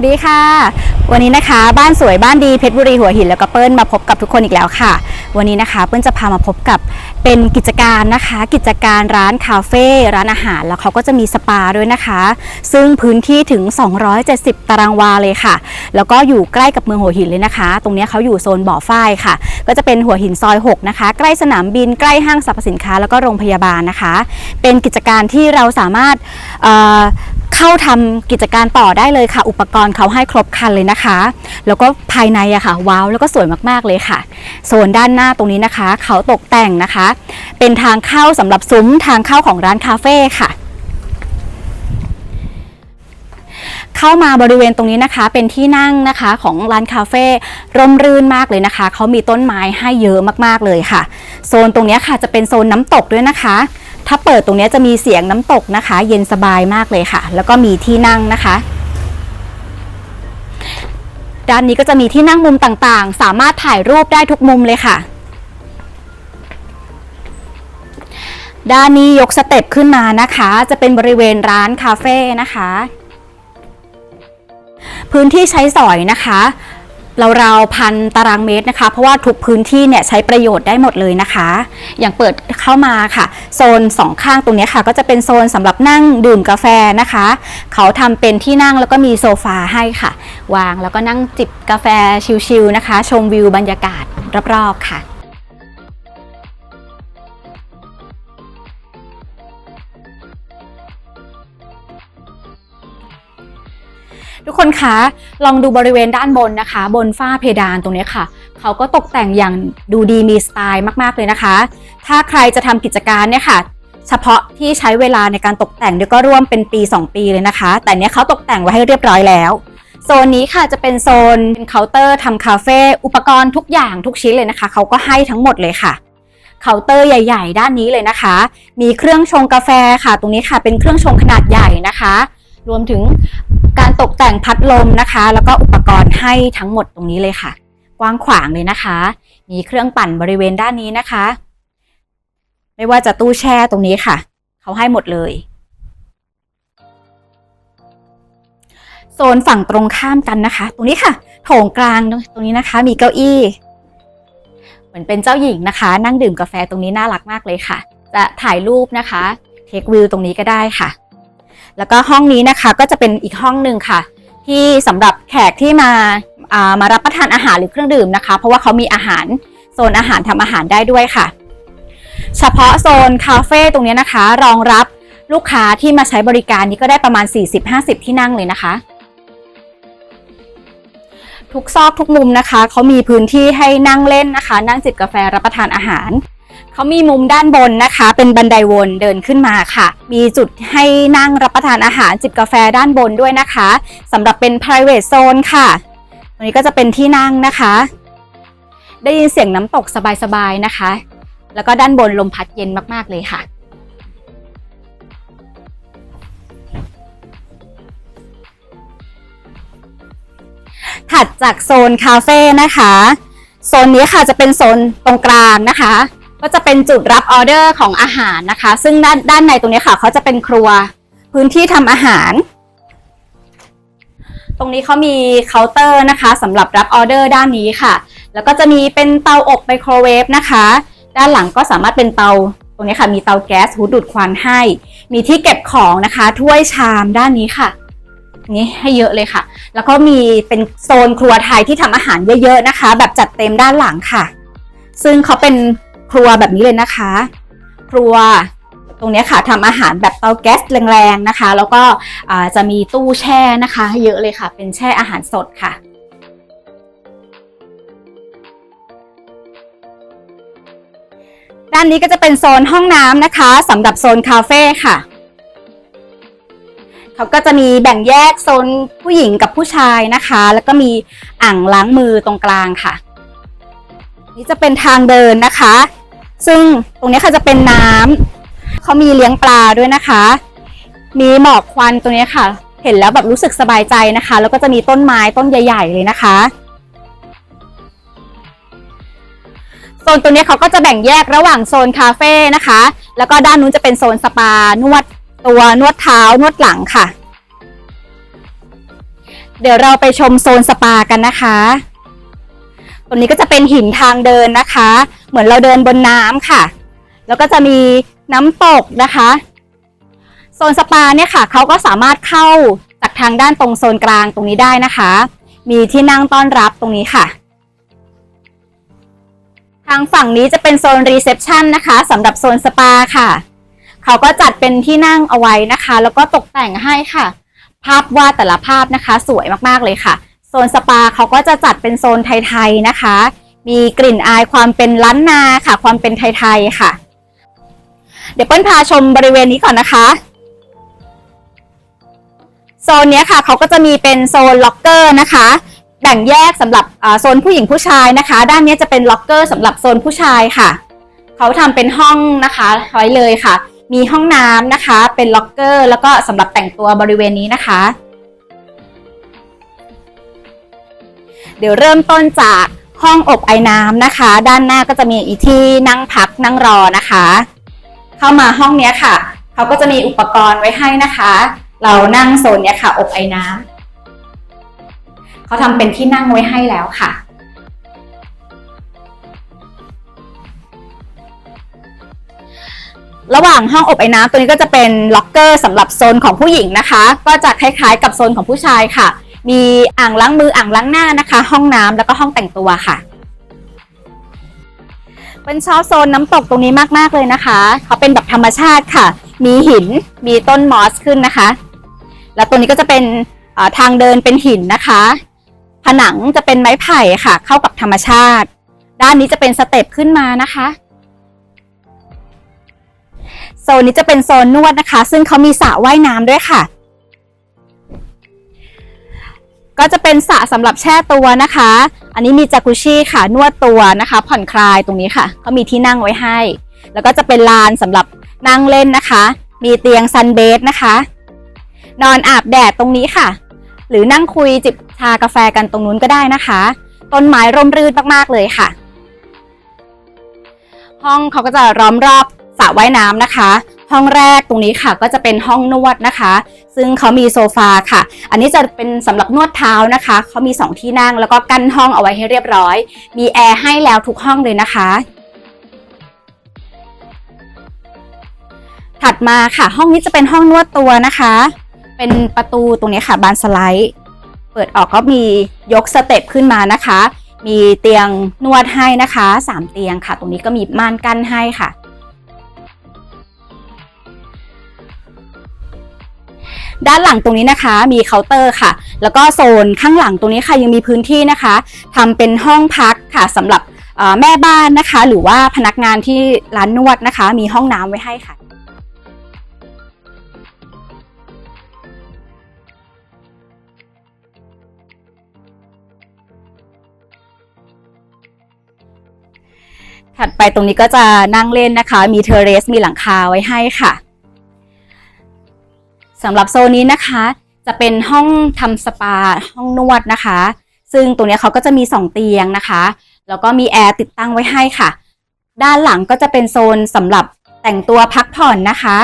วัสดีค่ะ วันนี้นะคะ บ้านสวยบ้านดีเพชรบุรีหัวหินแล้วก็เปิ้ลมาพบกับทุกคนอีกแล้วค่ะ วันนี้นะคะ เปิ้ลจะพามาพบกับเป็นกิจการนะคะ กิจการร้านคาเฟ่ร้านอาหารแล้วเขาก็จะมีสปาด้วยนะคะ ซึ่งพื้นที่ถึง 270 ตารางวาเลยค่ะ แล้วก็อยู่ใกล้กับเมืองหัวหินเลยนะคะ ตรงนี้เขาอยู่โซนบ่อฝ้ายค่ะ ก็จะเป็นหัวหินซอย 6 นะคะ ใกล้สนามบินใกล้ห้างสรรพสินค้าแล้วก็โรงพยาบาลนะคะ เป็นกิจการที่เราสามารถ เข้าทำกิจการต่อได้เลยค่ะ อุปกรณ์เขาให้ครบครันเลยนะคะ แล้วก็ภายในอะค่ะว้าวแล้วก็สวยมากๆเลยค่ะโซนด้านหน้าตรงนี้นะคะ เขาตกแต่งนะคะ เป็นทางเข้าสำหรับซุ้มทางเข้าของร้านคาเฟ่ค่ะเข้ามาบริเวณตรงนี้นะคะ เป็นที่นั่งนะคะของร้านคาเฟ่ร่มรื่นมากเลยนะคะ เขามีต้นไม้ให้เยอะมากๆเลยค่ะ โซนตรงนี้ค่ะจะเป็นโซนน้ำตกด้วยนะคะ ถ้าเปิดตรงนี้จะมีเสียงน้ำตกนะคะ เย็นสบายมากเลยค่ะ แล้วก็มีที่นั่งนะคะ ด้านนี้ก็จะมีที่นั่งมุมต่างๆ สามารถถ่ายรูปได้ทุกมุมเลยค่ะ ด้านนี้ยกสเต็ปขึ้นมานะคะ จะเป็นบริเวณร้านคาเฟ่นะคะ พื้นที่ใช้สอยนะคะ ราวๆพันตารางเมตรนะคะ เพราะว่าทุกพื้นที่เนี่ยใช้ประโยชน์ได้หมดเลยนะคะ อย่างเปิดเข้ามาค่ะ โซนสองข้างตรงนี้ค่ะ ก็จะเป็นโซนสำหรับนั่งดื่มกาแฟนะคะ เขาทำเป็นที่นั่งแล้วก็มีโซฟาให้ค่ะ วางแล้วก็นั่งจิบกาแฟชิลๆนะคะ ชมวิวบรรยากาศรอบๆค่ะ ทุกคนคะลองดูบริเวณด้านบนนะคะ บนฝ้าเพดานตรงนี้ค่ะ เขาก็ตกแต่งอย่างดูดีมีสไตล์มากๆเลยนะคะ ถ้าใครจะทำกิจการเนี่ยค่ะเฉพาะที่ใช้เวลาในการตกแต่งเนี่ยวก็ร่วมเป็นปี 2 ปีเลยนะคะ แต่เนี้ยเขาตกแต่งไว้ให้เรียบร้อยแล้ว โซนนี้ค่ะจะเป็นโซนเป็นเคาน์เตอร์ทำคาเฟ่อุปกรณ์ทุกอย่างทุกชิ้นเลยนะคะ เขาก็ให้ทั้งหมดเลยค่ะเคาน์เตอร์ใหญ่ ๆ ด้านนี้เลยนะคะ มีเครื่องชงกาแฟค่ะ ตรงนี้ค่ะเป็นเครื่องชงขนาดใหญ่นะคะ รวมถึง ตกแต่งพัดลมนะคะ แล้วก็อุปกรณ์ให้ทั้งหมดตรงนี้เลยค่ะ กว้างขวางเลยนะคะ มีเครื่องปั่นบริเวณด้านนี้นะคะ ไม่ว่าจะตู้แช่ตรงนี้ค่ะ เขาให้หมดเลยโซนฝั่งตรงข้ามกันนะคะ ตรงนี้ค่ะ โถงกลางตรงนี้นะคะ มีเก้าอี้ เหมือนเป็นเจ้าหญิงนะคะ นั่งดื่มกาแฟตรงนี้น่ารักมากเลยค่ะ จะถ่ายรูปนะคะ เทควิวตรงนี้ก็ได้ค่ะ แล้วก็ห้องนี้นะคะก็จะเป็นอีกห้องหนึ่งค่ะ ที่สำหรับแขกที่มาอ่ามารับประทานอาหารหรือเครื่องดื่มนะคะ เพราะว่าเขามีอาหารโซนอาหารทำอาหารได้ด้วยค่ะ เฉพาะโซนคาเฟ่ตรงนี้นะคะ รองรับลูกค้าที่มาใช้บริการนี้ก็ได้ประมาณ 40-50 ที่นั่งเลยนะคะ ทุกซอกทุกมุมนะคะเขามีพื้นที่ให้นั่งเล่นนะคะ นั่งจิบกาแฟรับประทานอาหาร เขามีมุมด้านบนนะคะ เป็นบันไดวนเดินขึ้นมาค่ะ มีจุดให้นั่งรับประทานอาหารจิบกาแฟด้านบนด้วยนะคะสำหรับเป็น private zone ค่ะตรงนี้ก็จะเป็นที่นั่งนะคะ ได้ยินเสียงน้ำตกสบายๆนะคะ แล้วก็ด้านบนลมพัดเย็นมากๆเลยค่ะถัดจากโซนคาเฟ่นะคะ โซนนี้ค่ะจะเป็นโซนตรงกลางนะคะ ก็จะเป็นจุดรับออเดอร์ของอาหารนะคะ ซึ่งด้านด้านในตรงนี้ค่ะเขาจะเป็นครัวพื้นที่ทำอาหาร ตรงนี้เขามีเคาน์เตอร์นะคะสำหรับรับออเดอร์ด้านนี้ค่ะ แล้วก็จะมีเป็นเตาอบไมโครเวฟนะคะ ด้านหลังก็สามารถเป็นเตาตรงนี้ค่ะมีเตาแก๊สหูดูดควันให้ มีที่เก็บของนะคะ ถ้วยชามด้านนี้ค่ะนี่ให้เยอะเลยค่ะ แล้วก็มีเป็นโซนครัวไทยที่ทำอาหารเยอะๆนะคะ แบบจัดเต็มด้านหลังค่ะ ซึ่งเขาเป็น ครัวแบบนี้เลยนะคะ ครัวตรงนี้ค่ะทำอาหารแบบเตาแก๊สแรงๆนะคะ แล้วก็จะมีตู้แช่นะคะให้เยอะเลยค่ะ เป็นแช่อาหารสดค่ะด้านนี้ก็จะเป็นโซนห้องน้ำนะคะสำหรับโซนคาเฟ่ค่ะ เขาก็จะมีแบ่งแยกโซนผู้หญิงกับผู้ชายนะคะ แล้วก็มีอ่างล้างมือตรงกลางค่ะ นี่จะเป็นทางเดินนะคะ ซึ่งตรงนี้ค่ะจะเป็นน้ำเขามีเลี้ยงปลาด้วยนะคะ มีหมอกควันตรงนี้ค่ะ เห็นแล้วแบบรู้สึกสบายใจนะคะ แล้วก็จะมีต้นไม้ต้นใหญ่ ๆ เลยนะคะโซนตัวนี้เขาก็จะแบ่งแยกระหว่างโซนคาเฟ่นะคะ แล้วก็ด้านนู้นจะเป็นโซนสปานวดตัวนวดเท้านวดหลังค่ะ เดี๋ยวเราไปชมโซนสปากันนะคะ ตรงนี้ก็จะเป็นหินทางเดินนะคะ เหมือนเราเดินบนน้ำค่ะ แล้วก็จะมีน้ำตกนะคะโซนสปาเนี่ยค่ะเขาก็สามารถเข้าจากทางด้านตรงโซนกลางตรงนี้ได้นะคะ มีที่นั่งต้อนรับตรงนี้ค่ะ ทางฝั่งนี้จะเป็นโซนรีเซพชันนะคะสำหรับโซนสปาค่ะเขาก็จัดเป็นที่นั่งเอาไว้นะคะ แล้วก็ตกแต่งให้ค่ะ ภาพวาดแต่ละภาพนะคะ สวยมากๆเลยค่ะ โซนสปาเขาก็จะจัดเป็นโซนไทยๆนะคะ มีกลิ่นอายความเป็นล้านนาค่ะ ความเป็นไทยๆค่ะ เดี๋ยวเปิ้ลพาชมบริเวณนี้ก่อนนะคะโซนนี้ค่ะเขาก็จะมีเป็นโซนล็อกเกอร์นะคะ แบ่งแยกสำหรับโซนผู้หญิงผู้ชายนะคะ ด้านนี้จะเป็นล็อกเกอร์สำหรับโซนผู้ชายค่ะ เขาทำเป็นห้องนะคะไว้เลยค่ะ มีห้องน้ำนะคะ เป็นล็อกเกอร์ แล้วก็สำหรับแต่งตัวบริเวณนี้นะคะ เดี๋ยวเริ่มต้นจากห้องอบไอ้น้ำนะคะ ด้านหน้าก็จะมีอีที่นั่งพักนั่งรอนะคะ เข้ามาห้องนี้ค่ะ เขาก็จะมีอุปกรณ์ไว้ให้นะคะ เรานั่งโซนนี้ค่ะ อบไอ้น้ำเขาทำเป็นที่นั่งไว้ให้แล้วค่ะระหว่างห้องอบไอ้น้ำตัวนี้ก็จะเป็นล็อกเกอร์สำหรับโซนของผู้หญิงนะคะ ก็จะคล้ายๆกับโซนของผู้ชายค่ะ มีอ่างล้างมืออ่างล้างหน้านะคะ ห้องน้ำแล้วก็ห้องแต่งตัวค่ะเป็นชอบโซนน้ำตกตรงนี้มากๆเลยนะคะเขาเป็นแบบธรรมชาติค่ะ มีหินมีต้นมอสขึ้นนะคะ แล้วตัวนี้ก็จะเป็นทางเดินเป็นหินนะคะ ผนังจะเป็นไม้ไผ่ค่ะ เข้ากับธรรมชาติ ด้านนี้จะเป็นสเต็ปขึ้นมานะคะโซนนี้จะเป็นโซนนวดนะคะ ซึ่งเขามีสระว่ายน้ำด้วยค่ะ ก็จะเป็นสระสำหรับแช่ตัวนะคะ อันนี้มีจากุชี่ค่ะนวดตัวนะคะ ผ่อนคลายตรงนี้ค่ะเขามีที่นั่งไว้ให้ แล้วก็จะเป็นลานสำหรับนั่งเล่นนะคะ มีเตียงซันเบดนะคะ นอนอาบแดดตรงนี้ค่ะ หรือนั่งคุยจิบชากาแฟกันตรงนู้นก็ได้นะคะ ต้นไม้ร่มรื่นมากๆเลยค่ะ ห้องเขาก็จะล้อมรอบสระว่ายน้ำนะคะ ห้องแรกตรงนี้ค่ะก็จะเป็นห้องนวดนะคะ ซึ่งเขามีโซฟาค่ะ อันนี้จะเป็นสำหรับนวดเท้านะคะเขามี 2 ที่นั่งแล้วก็กั้นห้องเอาไว้ให้เรียบร้อย มีแอร์ให้แล้วทุกห้องเลยนะคะถัดมาค่ะ ห้องนี้จะเป็นห้องนวดตัวนะคะ เป็นประตูตรงนี้ค่ะบานสไลด์ เปิดออกก็มียกสเต็ปขึ้นมานะคะ มีเตียงนวดให้นะคะสามเตียงค่ะ ตรงนี้ก็มีม่านกั้นให้ค่ะ ด้านหลังตรงนี้นะคะ มีเคาน์เตอร์ค่ะ แล้วก็โซนข้างหลังตรงนี้ค่ะยังมีพื้นที่นะคะทำเป็นห้องพักค่ะสำหรับแม่บ้านนะคะ หรือว่าพนักงานที่ร้านนวดนะคะ มีห้องน้ำไว้ให้ค่ะถัดไปตรงนี้ก็จะนั่งเล่นนะคะ มีเทอร์เรส มีหลังคาไว้ให้ค่ะ สำหรับโซนนี้นะคะ จะเป็นห้องทำสปาห้องนวดนะคะ ซึ่งตรงนี้เขาก็จะมี 2 เตียงนะคะ แล้วก็มีแอร์ติดตั้งไว้ให้ค่ะ ด้านหลังก็จะเป็นโซนสำหรับแต่งตัวพักผ่อนนะคะ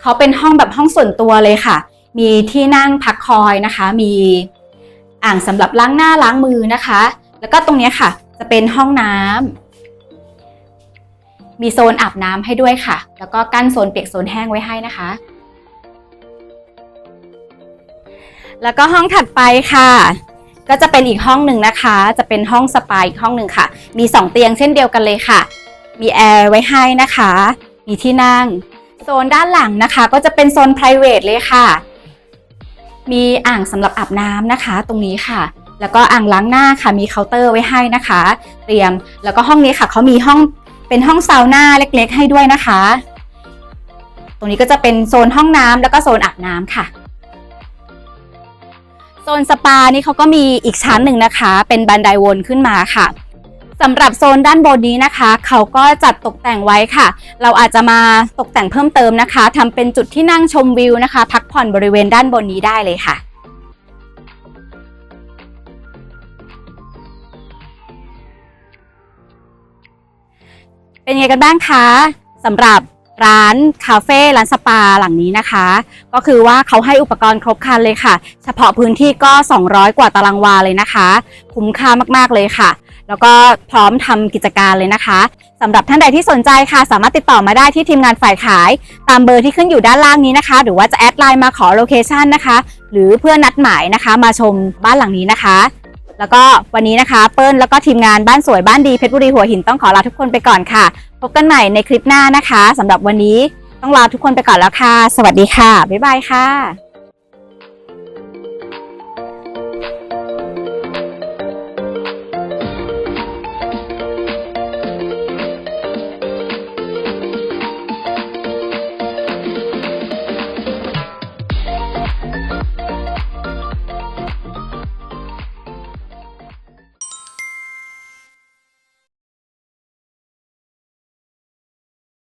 เขาเป็นห้องแบบห้องส่วนตัวเลยค่ะ มีที่นั่งพักคอยนะคะ มีอ่างสำหรับล้างหน้าล้างมือนะคะ แล้วก็ตรงนี้ค่ะ จะเป็นห้องน้ำมีโซนอาบน้ำให้ด้วยค่ะ แล้วก็กั้นโซนเปียกโซนแห้งไว้ให้นะคะ แล้วก็ห้องถัดไปค่ะ ก็จะเป็นอีกห้องหนึ่งนะคะ จะเป็นห้องสปาอีกห้องหนึ่งค่ะ มี 2 เตียงเช่นเดียวกันเลยค่ะ มีแอร์ไว้ให้นะคะ มีที่นั่ง โซนด้านหลังนะคะ ก็จะเป็นโซน p r i v a t เลยค่ะ มีอ่างสำหรับอาบน้ำนะคะ ตรงนี้ค่ะแล้วก็อ่างล้างหน้าค่ะมีเคาน์เตอร์ไว้ให้นะคะ เตรียมแล้วก็ห้องนี้ค่ะเขามีห้องเป็นห้องซาวน่าเล็ก ๆ ให้ด้วยนะคะ ตรงนี้ก็จะเป็นโซนห้องน้ำแล้วก็โซนอาบน้ำค่ะ ซนสปานี่เขาก็มีอีกชั้นหนึ่งนะคะ เป็นบันไดวนขึ้นมาค่ะสำหรับโซนด้านบนนี้นะคะ เขาก็จัดตกแต่งไว้ค่ะ เราอาจจะมาตกแต่งเพิ่มเติมนะคะทำเป็นจุดที่นั่งชมวิวนะคะ พักผ่อนบริเวณด้านบนนี้ได้เลยค่ะเป็นไงกันบ้างคะสำหรับ ร้านคาเฟ่ร้านสปาหลังนี้นะคะ ก็คือว่าเขาให้อุปกรณ์ครบครันเลยค่ะ เฉพาะพื้นที่ก็ 200 กว่าตารางวาเลยนะคะ คุ้มค่ามากๆเลยค่ะ แล้วก็พร้อมทำกิจการเลยนะคะสำหรับท่านใดที่สนใจค่ะ สามารถติดต่อมาได้ที่ทีมงานฝ่ายขาย ตามเบอร์ที่ขึ้นอยู่ด้านล่างนี้นะคะ หรือว่าจะแอดไลน์มาขอโลเคชันนะคะ หรือเพื่อนัดหมายนะคะ มาชมบ้านหลังนี้นะคะ แล้วก็วันนี้นะคะ เปิ้ลแล้วก็ทีมงานบ้านสวยบ้านดีเพชรบุรีหัวหินต้องขอลาทุกคนไปก่อนค่ะ พบกันใหม่ในคลิปหน้านะคะสำหรับวันนี้ต้องลาทุกคนไปก่อนแล้วค่ะ สวัสดีค่ะ บ๊ายบายค่ะ